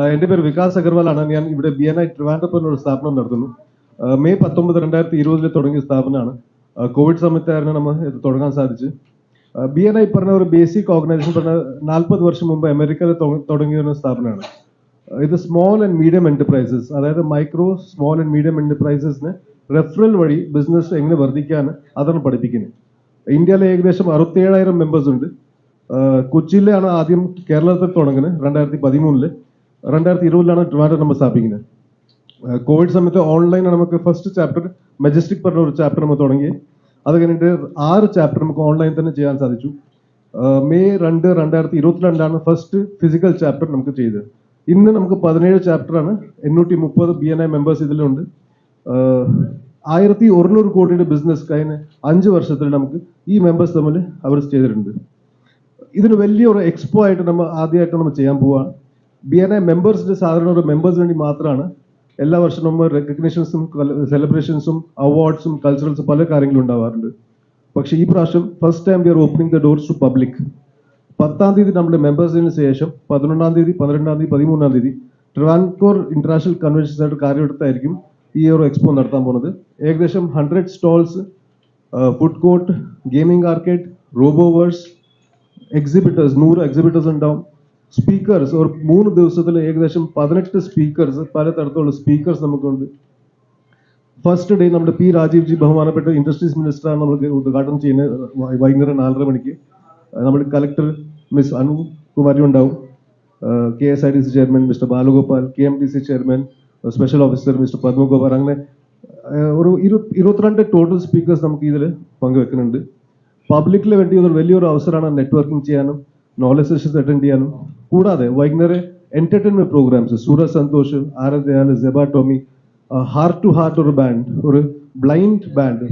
എന്റെ പേര് വികാസ് അഗർവാൾ ആണ് ഞാൻ ഇവിടെ ബി എൻ ഐ ട്രിവാൻഡ്രം ഒരു സ്ഥാപനം നടത്തുന്നു. മെയ് പത്തൊമ്പത് രണ്ടായിരത്തി ഇരുപതിൽ തുടങ്ങിയ സ്ഥാപനമാണ്. കോവിഡ് സമയത്തായിരുന്നു നമ്മൾ ഇത് തുടങ്ങാൻ സാധിച്ചു ബി എൻ ഐ പറഞ്ഞ ഒരു ബേസിക് ഓർഗനൈസേഷൻ പറഞ്ഞ നാൽപ്പത് വർഷം മുമ്പ് അമേരിക്കയിൽ തുട- തുടങ്ങിയ ഒരു സ്ഥാപനമാണ്. ഇത് സ്മോൾ ആൻഡ് മീഡിയം എന്റർപ്രൈസസ് അതായത് മൈക്രോ സ്മോൾ ആൻഡ് മീഡിയം എന്റർപ്രൈസസിന് റെഫറൽ വഴി ബിസിനസ് എങ്ങനെ വർദ്ധിക്കാൻ അതാണ് പഠിപ്പിക്കുന്നത്. ഇന്ത്യയിലെ ഏകദേശം അറുപത്തി ഏഴായിരം മെമ്പേഴ്സ് ഉണ്ട് കൊച്ചിയിലാണ് ആദ്യം കേരളത്തിൽ തുടങ്ങുന്നത് രണ്ടായിരത്തി പതിമൂന്നിൽ. രണ്ടായിരത്തി ഇരുപതിലാണ് ട്രിവാൻഡ്രം നമ്മൾ സ്ഥാപിക്കുന്നത് കോവിഡ് സമയത്ത് ഓൺലൈനാണ് നമുക്ക് ഫസ്റ്റ് ചാപ്റ്റർ മെജസ്റ്റിക് പറഞ്ഞ ഒരു ചാപ്റ്റർ നമ്മൾ തുടങ്ങി അത് കഴിഞ്ഞിട്ട് ആറ് ചാപ്റ്റർ നമുക്ക് ഓൺലൈൻ തന്നെ ചെയ്യാൻ സാധിച്ചു. മെയ് രണ്ട് രണ്ടായിരത്തി ഇരുപത്തിരണ്ടാണ് ഫസ്റ്റ് ഫിസിക്കൽ ചാപ്റ്റർ നമുക്ക് ചെയ്തത്. ഇന്ന് നമുക്ക് പതിനേഴ് ചാപ്റ്ററാണ് എണ്ണൂറ്റി മുപ്പത് ബി എൻ ഐ മെമ്പേഴ്സ് ഇതിലുണ്ട്. ആയിരത്തി ഒരുന്നൂറ് കോടിയുടെ ബിസിനസ് കഴിഞ്ഞ അഞ്ച് വർഷത്തിൽ നമുക്ക് ഈ മെമ്പേഴ്സ് തമ്മിൽ അവർ ചെയ്തിട്ടുണ്ട്. ഇതിന് വലിയൊരു എക്സ്പോ ആയിട്ട് നമ്മൾ ആദ്യമായിട്ട് നമ്മൾ ചെയ്യാൻ പോവാണ്. ബി എൻ ഐ മെമ്പേഴ്സിന്റെ സാധാരണ ഒരു മെമ്പേഴ്സ് വേണ്ടി മാത്രമാണ് എല്ലാ വർഷവും റെക്കഗ്നേഷൻസും സെലിബ്രേഷൻസും അവാർഡ്സും കൾച്ചറൽസും പല കാര്യങ്ങളും ഉണ്ടാവാറുണ്ട്. പക്ഷേ ഈ പ്രാവശ്യം first time we are opening the doors to public പത്താം തീയതി നമ്മുടെ മെമ്പേഴ്സിന് ശേഷം പതിനൊന്നാം തീയതി പന്ത്രണ്ടാം തീയതി പതിമൂന്നാം തീയതി ട്രിവാൻകോർ ഇന്റർനാഷണൽ കൺവെൻഷൻ സെന്റർ കാര്യമെടുത്തായിരിക്കും ഈ ഒരു എക്സ്പോ നടത്താൻ പോകുന്നത്. ഏകദേശം hundred stalls food court gaming arcade Roboverse exhibitors നൂറ് എക്സിബിറ്റേഴ്സ് ഉണ്ടാവും. സ്പീക്കേഴ്സ് ഒരു മൂന്ന് ദിവസത്തിൽ ഏകദേശം പതിനെട്ട് സ്പീക്കേഴ്സ് പലതരത്തിലുള്ള സ്പീക്കേഴ്സ് നമുക്കുണ്ട്. ഫസ്റ്റ് ഡേ നമ്മുടെ പി രാജീവ് ജി ബഹുമാനപ്പെട്ട ഇൻഡസ്ട്രീസ് മിനിസ്റ്ററാണ് നമുക്ക് ഉദ്ഘാടനം ചെയ്യുന്നത് വൈകുന്നേരം നാലര മണിക്ക്. നമ്മുടെ കളക്ടർ മിസ് അനു കുമാരി ഉണ്ടാവും K S I D C chairman mister Balagopal K M D C chairman special officer mister Padmagopal അങ്ങനെ ഒരു ഇരു ഇരുപത്തിരണ്ട് ടോട്ടൽ സ്പീക്കേഴ്സ് നമുക്ക് ഇതിൽ പങ്കുവെക്കുന്നുണ്ട്. പബ്ലിക്കിന് വേണ്ടി ഒരു വലിയൊരു അവസരമാണ് നെറ്റ്വർക്കിംഗ് ചെയ്യാനും നോളജ് സെഷൻസ് അറ്റൻഡ് ചെയ്യാനും കൂടാതെ വൈകുന്നേരം entertainment programmes Surya Santhosh ആരദയാൽ Seba Tomy heart to heart ഒരു ബാൻഡ് ഒരു ബ്ലൈൻഡ് ബാൻഡ്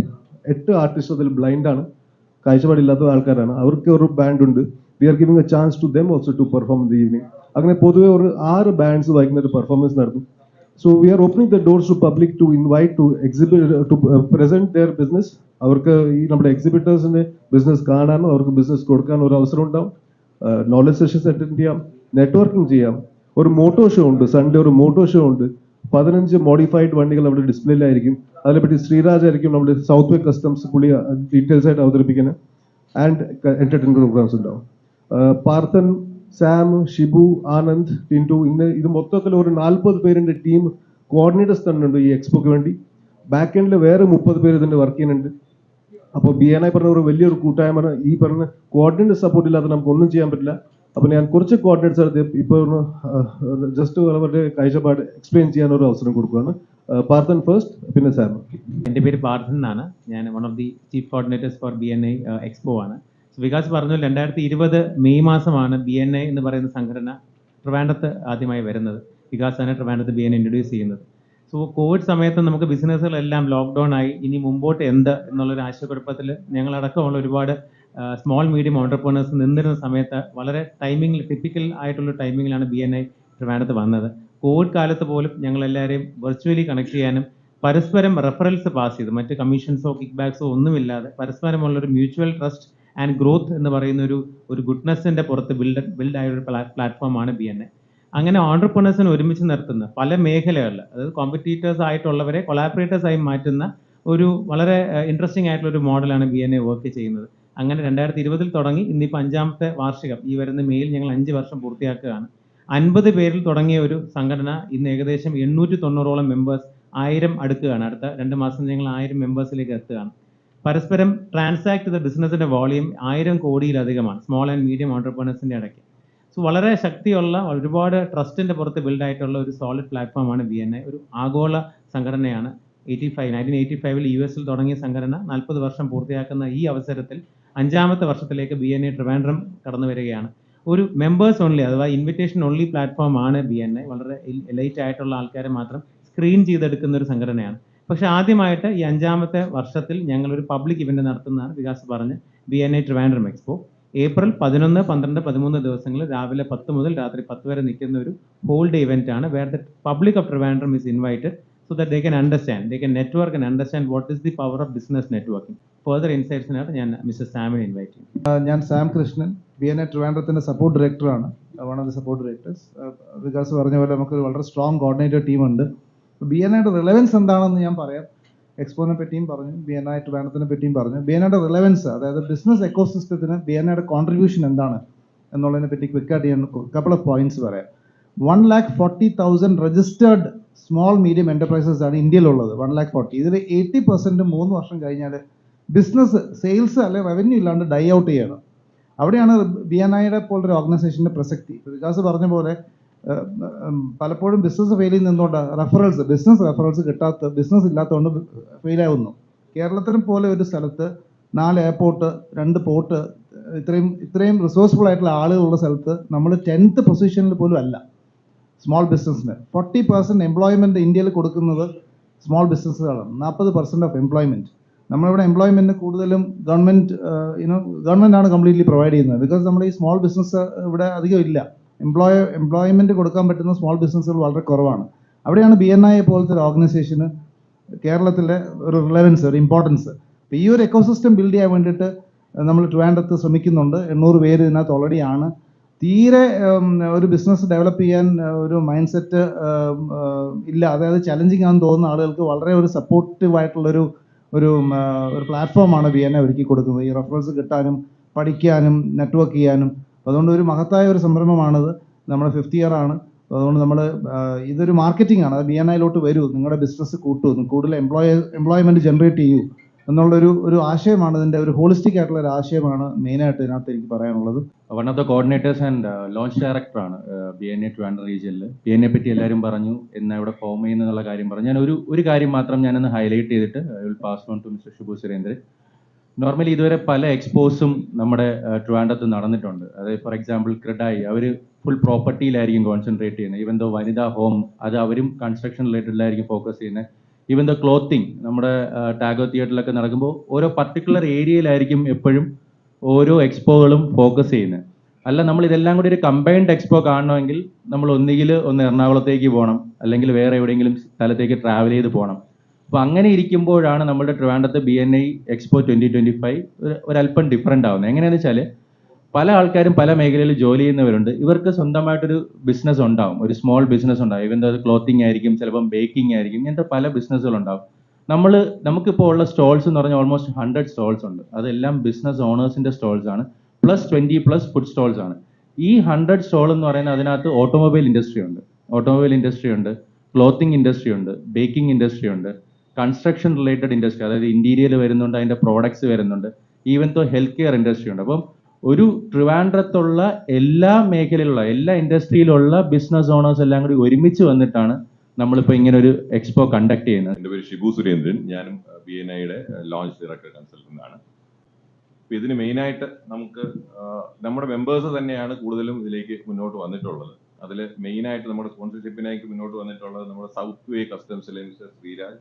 എട്ട് ആർട്ടിസ്റ്റ് അതിൽ ആണ്. കാഴ്ചപ്പാടില്ലാത്ത ആൾക്കാരാണ്. അവർക്ക് ഒരു ബാൻഡ് ഉണ്ട്. We are giving a chance to them also to perform the evening അങ്ങനെ പൊതുവെ ഒരു ആറ് ബാൻഡ്സ് വൈകുന്നേരം പെർഫോമൻസ് നടത്തും. So we are opening the doors to public to invite to exhibit to present their business അവർക്ക് ഈ നമ്മുടെ എക്സിബിറ്റേഴ്സിന്റെ ബിസിനസ് കാണാനും അവർക്ക് ബിസിനസ് കൊടുക്കാനും ഒരു അവസരം ഉണ്ടാവും. നോളജ് സെഷൻസ് അറ്റൻഡ് ചെയ്യാം നെറ്റ്വർക്കിംഗ് ചെയ്യാം. ഒരു മോട്ടോ ഷോ ഉണ്ട് സൺഡേ ഒരു മോട്ടോ ഷോ ഉണ്ട്. പതിനഞ്ച് മോഡിഫൈഡ് വണ്ടികൾ അവിടെ ഡിസ്പ്ലേയിലായിരിക്കും അതിനെപ്പറ്റി ശ്രീരാജ് ആയിരിക്കും നമ്മുടെ സൗത്ത് വേ കസ്റ്റംസ് പുള്ളി ഡീറ്റെയിൽസ് ആയിട്ട് അവതരിപ്പിക്കുന്നത്. ആൻഡ് എന്റർടൈൻമെന്റ് പ്രോഗ്രാംസ് ഉണ്ടാവും. പാർത്ഥൻ സാം ഷിബു ആനന്ദ് ടിന്റു ഇന്ന് ഇത് മൊത്തത്തിൽ ഒരു നാൽപ്പത് പേരിന്റെ ടീം കോർഡിനേറ്റേഴ്സ് തന്നെ ഉണ്ട് ഈ എക്സ്പോക്ക് വേണ്ടി. ബാക്ക് എൻഡിൽ വേറെ മുപ്പത് പേര് ഇതിന്റെ വർക്ക് ചെയ്യുന്നുണ്ട്. അപ്പോൾ ബി എൻ ഐ പറഞ്ഞ ഒരു വലിയൊരു കൂട്ടായ്മ ഈ പറഞ്ഞ കോർഡിനേറ്റ് സപ്പോർട്ട് ഇല്ലാതെ നമുക്ക് ഒന്നും ചെയ്യാൻ പറ്റില്ല. അപ്പോൾ ഞാൻ കുറച്ച് കോർഡിനേറ്റ്സ് എടുത്ത് ഇപ്പോൾ ഒന്ന് ജസ്റ്റ് അവരുടെ കാഴ്ചപ്പാട് എക്സ്പ്ലെയിൻ ചെയ്യാൻ ഒരു അവസരം കൊടുക്കുകയാണ്. പാർത്ഥൻ ഫസ്റ്റ് പിന്നെ സാം എന്റെ പേര് പാർത്ഥൻ എന്നാണ്. ഞാൻ one of the chief coordinators for B N I expo ആണ്. വികാസ് പറഞ്ഞു രണ്ടായിരത്തി ഇരുപത് മെയ് മാസമാണ് ബി എൻ ഐ എന്ന് പറയുന്ന സംഘടന ട്രിവാൻഡ്രത്ത് ആദ്യമായി വരുന്നത്. വികാസാണ് ട്രിവാൻഡ്രത്ത് ബി എൻ ഇൻട്രൊഡ്യൂസ് ചെയ്യുന്നത്. സോ കോവിഡ് സമയത്ത് നമുക്ക് ബിസിനസ്സുകളെല്ലാം ലോക്ക്ഡൗൺ ആയി. ഇനി മുമ്പോട്ട് എന്ത് എന്നുള്ളൊരു ആശയക്കുഴപ്പത്തിൽ ഞങ്ങളടക്കമുള്ള ഒരുപാട് സ്മോൾ മീഡിയം ഓണ്ടർപ്രണേഴ്സ് നിന്നിരുന്ന സമയത്ത് വളരെ ടൈമിംഗിൽ ടിപ്പിക്കൽ ആയിട്ടുള്ള ടൈമിങ്ങിലാണ് ബി എൻ ഐ ട്രിവാൻഡത്ത് വന്നത്. കോവിഡ് കാലത്ത് പോലും ഞങ്ങളെല്ലാവരെയും വെർച്വലി കണക്ട് ചെയ്യാനും പരസ്പരം റെഫറൻസ് പാസ് ചെയ്ത്. മറ്റ് കമ്മീഷൻസോ കിക്ക് ബാക്സോ ഒന്നുമില്ലാതെ പരസ്പരമുള്ളൊരു മ്യൂച്വൽ ട്രസ്റ്റ് ആൻഡ് ഗ്രോത്ത് എന്ന് പറയുന്ന ഒരു ഒരു ഗുഡ്നെസ്സിന്റെ പുറത്ത് ബിൽഡ് ബിൽഡായ ഒരു പ്ലാറ്റ്ഫോമാണ് ബി എൻ എ അങ്ങനെ ഓണ്ടർപ്രണേഴ്സിനെ ഒരുമിച്ച് നിർത്തുന്ന പല മേഖലകളിൽ അതായത് കോമ്പറ്റീറ്റേഴ്സ് ആയിട്ടുള്ളവരെ കൊളാബറേറ്റേഴ്സ് ആയി മാറ്റുന്ന ഒരു വളരെ ഇൻട്രസ്റ്റിംഗ് ആയിട്ടുള്ള ഒരു മോഡലാണ് ബി എൻ എ വർക്ക് ചെയ്യുന്നത്. അങ്ങനെ രണ്ടായിരത്തി ഇരുപതിൽ തുടങ്ങി ഇന്നിപ്പോൾ അഞ്ചാമത്തെ വാർഷികം. ഈ വരുന്ന മെയിൽ ഞങ്ങൾ അഞ്ച് വർഷം പൂർത്തിയാക്കുകയാണ്. അൻപത് പേരിൽ തുടങ്ങിയ ഒരു സംഘടന ഇന്ന് ഏകദേശം എണ്ണൂറ്റി തൊണ്ണൂറോളം മെമ്പേഴ്സ് ആയിരം അടുക്കുകയാണ്. അടുത്ത രണ്ട് മാസം ഞങ്ങൾ ആയിരം മെമ്പേഴ്സിലേക്ക് എത്തുകയാണ്. പരസ്പരം ട്രാൻസാക്ട് ചെയ്ത ബിസിനസിന്റെ വോളിയം ആയിരം കോടിയിലധികമാണ്. സ്മോൾ ആൻഡ് മീഡിയം ഓണ്ടർപ്രണേഴ്സിന്റെ ഇടയ്ക്ക്. സോ വളരെ ശക്തിയുള്ള ഒരുപാട് ട്രസ്റ്റിന്റെ പുറത്ത് ബിൽഡായിട്ടുള്ള ഒരു സോളിഡ് പ്ലാറ്റ്ഫോമാണ് ബി എൻ ഒരു ആഗോള സംഘടനയാണ് എയ്റ്റി ഫൈവ് നയന്റീൻ എയ്റ്റി ഫൈവിൽ യു എസിൽ തുടങ്ങിയ സംഘടന. നാൽപ്പത് വർഷം പൂർത്തിയാക്കുന്ന ഈ അവസരത്തിൽ അഞ്ചാമത്തെ വർഷത്തിലേക്ക് ബി എൻ ഐ ട്രിവാൻഡ്രം കടന്നു വരികയാണ്. ഒരു മെമ്പേഴ്സ് ഓൺലി അഥവാ ഇൻവിറ്റേഷൻ ഓൺലി പ്ലാറ്റ്ഫോം ആണ് ബി എൻ ഐ വളരെ എലൈറ്റ് ആയിട്ടുള്ള ആൾക്കാരെ മാത്രം സ്ക്രീൻ ചെയ്തെടുക്കുന്ന ഒരു സംഘടനയാണ്. പക്ഷെ ആദ്യമായിട്ട് ഈ അഞ്ചാമത്തെ വർഷത്തിൽ ഞങ്ങൾ ഒരു പബ്ലിക് ഇവന്റ് നടത്തുന്നതാണ് വികാസ് പറഞ്ഞ് B N I Trivandrum expo April പതിനൊന്ന് പന്ത്രണ്ട് പതിമൂന്ന് ദിവസങ്ങളിൽ രാവിലെ പത്ത് മുതൽ രാത്രി പത്ത് വരെ നിൽക്കുന്ന ഒരു ഹോൾ ഡേ ഇവന്റ് ആണ് where the public of Trivandrum is invited so that they can understand they can network and understand what is the power of business networking further ഇൻസൈറ്റ്സിനായിട്ട് ഞാൻ മിസ്റ്റർ സാമിനെ ഇൻവൈറ്റ് ചെയ്യും ഞാൻ Sam Krishnan B N A ട്രിവാൻഡ്രത്തിന്റെ support ഡയറക്ടറാണ് one of the support directors Vikas പറഞ്ഞ പോലെ നമുക്കൊരു വളരെ strong coordinator ടീമുണ്ട് ബി എൻ എയുടെ റിലവൻസ് എന്താണെന്ന് ഞാൻ പറയാം. എക്സ്പോനെ പറ്റിയും പറഞ്ഞു ബി എൻ ഐ ട്രിവാൻഡ്രത്തിനെ പറ്റിയും പറഞ്ഞു. ബി എൻ ഐയുടെ റിലവൻസ് അതായത് ബിസിനസ് എക്കോസിസ്റ്റത്തിന് ബി എൻ ഐയുടെ കോൺട്രിബ്യൂഷൻ എന്താണ് എന്നുള്ളതിനെ പറ്റി ക്വിക്കായിട്ട് ഞാൻ കപ്പിൾ ഓഫ് പോയിന്റ്സ് പറയാം. One lakh forty thousand registered small medium enterprises ആണ് ഇന്ത്യയിലുള്ളത്. വൺ ലാക്ക് ഫോർട്ടി ഇതിൽ എയ്റ്റി പെർസെന്റ് മൂന്ന് വർഷം കഴിഞ്ഞാൽ ബിസിനസ് സെയിൽസ് അല്ലെ റവന്യൂ ഇല്ലാണ്ട് ഡൈ ഔട്ട് ചെയ്യണം. അവിടെയാണ് ബി എൻ ഐയുടെ പോലൊരു ഓർഗനൈസേഷന്റെ പ്രസക്തി. വികാസ് പറഞ്ഞ പോലെ പലപ്പോഴും ബിസിനസ് ഫെയിൽ നിന്നുകൊണ്ട് റെഫറൽസ് ബിസിനസ് റെഫറൽസ് കിട്ടാത്ത ബിസിനസ് ഇല്ലാത്തതുകൊണ്ട് ഫെയിൽ ആവുന്നു. കേരളത്തിനെ പോലെ ഒരു സ്ഥലത്ത് നാല് എയർപോർട്ട് രണ്ട് പോർട്ട് ഇത്രയും ഇത്രയും റിസോഴ്സ്ഫുൾ ആയിട്ടുള്ള ആളുകളുള്ള സ്ഥലത്ത് നമ്മൾ ടെൻത്ത് പൊസിഷനിൽ പോലും അല്ല. സ്മോൾ ബിസിനസ്സിന് ഫോർട്ടി പെർസെന്റ് എംപ്ലോയ്മെന്റ് ഇന്ത്യയിൽ കൊടുക്കുന്നത് സ്മോൾ ബിസിനസ്സുകളാണ് നാൽപ്പത് പെർസെന്റ് ഓഫ് എംപ്ലോയ്മെന്റ് നമ്മളിവിടെ എംപ്ലോയ്മെന്റ് കൂടുതലും ഗവൺമെന്റ് യുനോ ഗവൺമെന്റാണ് കംപ്ലീറ്റ്ലി പ്രൊവൈഡ് ചെയ്യുന്നത്. ബിക്കോസ് നമ്മൾ ഈ സ്മോൾ ബിസിനസ് ഇവിടെ അധികം ഇല്ല. എംപ്ലോയ എംപ്ലോയ്മെന്റ് കൊടുക്കാൻ പറ്റുന്ന സ്മോൾ ബിസിനസ്സുകൾ വളരെ കുറവാണ്. അവിടെയാണ് ബി എൻ ഐ പോലത്തെ ഒരു ഓർഗനൈസേഷന് കേരളത്തിലെ ഒരു റിലവൻസ് ഒരു ഇമ്പോർട്ടൻസ് അപ്പോൾ ഈ ഒരു എക്കോസിസ്റ്റം ബിൽഡ് ചെയ്യാൻ വേണ്ടിയിട്ട് നമ്മൾ ട്രിവാൻഡ്രത്ത് ശ്രമിക്കുന്നുണ്ട്. എണ്ണൂറ് പേര് ഇതിനകത്ത് ഓൾറെഡി ആണ്. തീരെ ഒരു ബിസിനസ് ഡെവലപ്പ് ചെയ്യാൻ ഒരു മൈൻഡ് സെറ്റ് ഇല്ല. അതായത് ചലഞ്ചിങ് ആണെന്ന് തോന്നുന്ന ആളുകൾക്ക് വളരെ ഒരു സപ്പോർട്ടീവായിട്ടുള്ളൊരു ഒരു ഒരു പ്ലാറ്റ്ഫോമാണ് ബി എൻ എ ഒരുക്കി കൊടുക്കുന്നത്. ഈ റെഫറൻസ് കിട്ടാനും പഠിക്കാനും നെറ്റ്വർക്ക് ചെയ്യാനും അതുകൊണ്ട് ഒരു മഹത്തായ ഒരു സംരംഭമാണത്. നമ്മുടെ ഫിഫ്ത്ത് ഇയർ ആണ്. അതുകൊണ്ട് നമ്മൾ ഇതൊരു മാർക്കറ്റിംഗ് ആണ്. അത് ബി എൻ ഐയിലോട്ട് വരൂ. നിങ്ങളുടെ ബിസിനസ് കൂട്ടൂ. കൂടുതൽ എംപ്ലോയ എംപ്ലോയ്മെന്റ് ജനറേറ്റ് ചെയ്യൂ എന്നുള്ളൊരു ഒരു ആശയമാണ്. ഇതിന്റെ ഒരു ഹോളിസ്റ്റിക് ആയിട്ടുള്ള ഒരു ആശയമാണ് മെയിനായിട്ട് ഇതിനകത്ത് എനിക്ക് പറയാനുള്ളത്. One of the coordinators and launch director B N A Trivandrum റീജിയനിൽ ബി എൻ എ പറ്റി എല്ലാവരും പറഞ്ഞു. എന്നാ ഇവിടെ ഫോം ചെയ്യുന്നുള്ള കാര്യം പറഞ്ഞു. ഞാൻ ഒരു ഒരു കാര്യം മാത്രം ഞാനൊന്ന് ഹൈലൈറ്റ് ചെയ്തിട്ട് I will pass on to mister Shubhu Surendran normally ഇതുവരെ പല എക്സ്പോസും നമ്മുടെ ട്രിവാൻഡത്ത് നടന്നിട്ടുണ്ട്. അതായത് ഫോർ എക്സാമ്പിൾ ക്രെഡായി അവർ ഫുൾ പ്രോപ്പർട്ടിയിലായിരിക്കും കോൺസെൻട്രേറ്റ് ചെയ്യുന്നത്. ഈവൻ ദോ വനിതാ ഹോം അത് അവരും കൺസ്ട്രക്ഷൻ റിലേറ്റഡിലായിരിക്കും ഫോക്കസ് ചെയ്യുന്നത്. ഈവൻ ദോ ക്ലോത്തിങ് നമ്മുടെ ടാഗോ തിയേറ്ററിലൊക്കെ നടക്കുമ്പോൾ ഓരോ പർട്ടിക്കുലർ ഏരിയയിലായിരിക്കും എപ്പോഴും ഓരോ എക്സ്പോകളും ഫോക്കസ് ചെയ്യുന്നത്. അല്ല നമ്മൾ ഇതെല്ലാം കൂടി ഒരു കമ്പൈൻഡ് എക്സ്പോ കാണണമെങ്കിൽ നമ്മൾ ഒന്നുകിൽ ഒന്ന് എറണാകുളത്തേക്ക് പോകണം അല്ലെങ്കിൽ വേറെ എവിടെയെങ്കിലും സ്ഥലത്തേക്ക് ട്രാവൽ ചെയ്ത് പോകണം. അപ്പോൾ അങ്ങനെ ഇരിക്കുമ്പോഴാണ് നമ്മുടെ ട്രിവാൻഡ്രത്ത് B N I expo twenty twenty five ഒരല്പം ഡിഫറെന്റ് ആവുന്നത്. എങ്ങനെയാണെന്ന് വെച്ചാൽ പല ആൾക്കാരും പല മേഖലയിൽ ജോലി ചെയ്യുന്നവരുണ്ട്. ഇവർക്ക് സ്വന്തമായിട്ടൊരു ബിസിനസ് ഉണ്ടാവും. ഒരു സ്മോൾ ബിസിനസ് ഉണ്ടാവും. ഇവൻ അത് ക്ലോത്തിങ് ആയിരിക്കും ചിലപ്പം ബേക്കിംഗ് ആയിരിക്കും ഇങ്ങനത്തെ പല ബിസിനസ്സുകൾ ഉണ്ടാവും. നമ്മൾ നമുക്കിപ്പോൾ ഉള്ള സ്റ്റോൾസ് എന്ന് പറഞ്ഞാൽ ഓൾമോസ്റ്റ് ഹൺഡ്രഡ് സ്റ്റോൾസ് ഉണ്ട്. അതെല്ലാം ബിസിനസ് ഓണേഴ്സിന്റെ സ്റ്റോൾസ് ആണ്. Plus twenty plus food stalls ആണ്. ഈ ഹൺഡ്രഡ് സ്റ്റോൾ എന്ന് പറയുന്നത് അതിനകത്ത് ഓട്ടോമൊബൈൽ ഇൻഡസ്ട്രി ഉണ്ട്. ഓട്ടോമൊബൈൽ ഇൻഡസ്ട്രി ഉണ്ട് ക്ലോത്തിങ് ഇൻഡസ്ട്രി ഉണ്ട് ബേക്കിംഗ് ഇൻഡസ്ട്രി ഉണ്ട്. കൺസ്ട്രക്ഷൻ റിലേറ്റഡ് ഇൻഡസ്ട്രി അതായത് ഇന്റീരിയർ വരുന്നുണ്ട് അതിന്റെ പ്രോഡക്ട്സ് വരുന്നുണ്ട്. ഈവൻ തോ ഹെൽത്ത് കെയർ ഇൻഡസ്ട്രി ഉണ്ട്. അപ്പം ഒരു ട്രിവാൻഡ്രത്തുള്ള എല്ലാ മേഖലയിലുള്ള എല്ലാ ഇൻഡസ്ട്രിയിലുള്ള ബിസിനസ് ഓണേഴ്സ് എല്ലാം കൂടി ഒരുമിച്ച് വന്നിട്ടാണ് നമ്മളിപ്പോൾ ഇങ്ങനെ ഒരു എക്സ്പോ കണ്ടക്ട് ചെയ്യുന്നത്. എന്റെ പേര് ഷിബു സുരേന്ദ്രൻ. ഞാനും ബി എൻ ഐയുടെ ലോഞ്ച് ഡയറക്ടർ കൺസൾട്ടന്റ് ആണ്. അപ്പോൾ ഇതിന് മെയിനായിട്ട് നമുക്ക് നമ്മുടെ മെമ്പേഴ്സ് തന്നെയാണ് കൂടുതലും ഇതിലേക്ക് മുന്നോട്ട് വന്നിട്ടുള്ളത്. അതിൽ മെയിനായിട്ട് നമ്മുടെ സ്പോൺസർഷിപ്പിനായിട്ട് മുന്നോട്ട് വന്നിട്ടുള്ളത് നമ്മുടെ സൗത്ത് വേ കസ്റ്റംസിലെ മിസ്റ്റർ ശ്രീരാജ്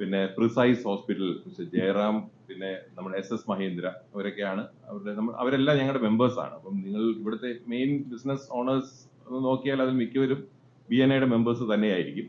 പിന്നെ പ്രിസൈസ് ഹോസ്പിറ്റൽ മിസ്റ്റർ ജയറാം പിന്നെ നമ്മുടെ എസ് എസ് മഹേന്ദ്ര അവരൊക്കെയാണ്. അവരുടെ നമ്മൾ അവരെല്ലാം ഞങ്ങളുടെ മെമ്പേഴ്സ് ആണ്. അപ്പം നിങ്ങൾ ഇവിടുത്തെ മെയിൻ ബിസിനസ് ഓണേഴ്സ് നോക്കിയാൽ അതിൽ മിക്കവരും ബി എൻ ഐയുടെ മെമ്പേഴ്സ് തന്നെയായിരിക്കും.